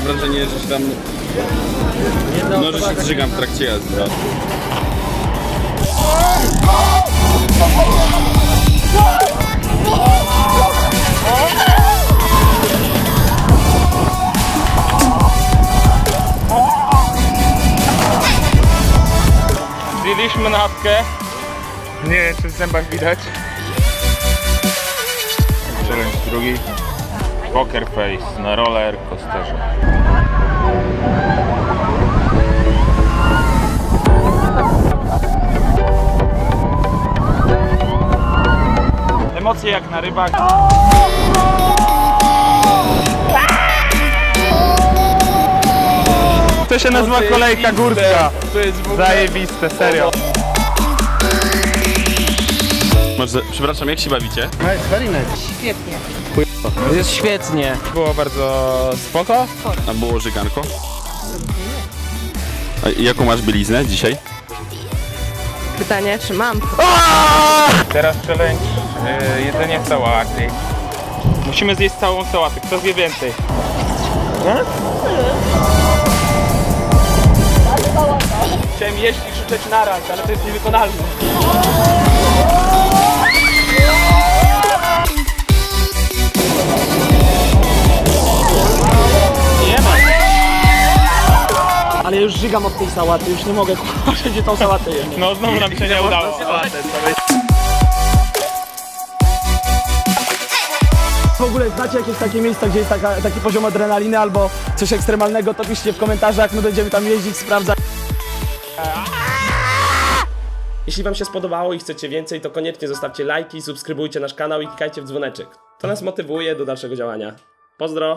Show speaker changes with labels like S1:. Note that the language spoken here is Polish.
S1: wrażenie, że się tam... No, że się zżygam w trakcie jazdy. no.
S2: Zjedliśmy nawkę. Nie wiem, czy w zębach widać. Challenge drugi. Poker face na roller coasterze. Emocje jak na rybach. To się nazywa kolejka górska. To jest w ogóle... Zajebiste, serio.
S1: Może, przepraszam, jak się bawicie?
S3: Jest świetnie.
S2: Było bardzo spoko.
S1: A było żyganko? A jaką masz bieliznę dzisiaj?
S4: Pytanie, czy mam?
S2: Teraz challenge yy, jedzenie sałaty. Musimy zjeść całą sałatę. Kto zje więcej? Chciałem jeść i krzyczeć naraz, ale to jest niewykonalne.
S3: Ale już żygam od tej sałaty, już nie mogę kurwa, gdzie tą sałatę jem.
S2: No znowu nam się nie udało.
S3: W ogóle znacie jakieś takie miejsca, gdzie jest taka, taki poziom adrenaliny albo coś ekstremalnego, to piszcie w komentarzach, my będziemy tam jeździć, sprawdzać.
S5: Jeśli Wam się spodobało i chcecie więcej, to koniecznie zostawcie lajki, subskrybujcie nasz kanał i klikajcie w dzwoneczek. To nas motywuje do dalszego działania. Pozdro!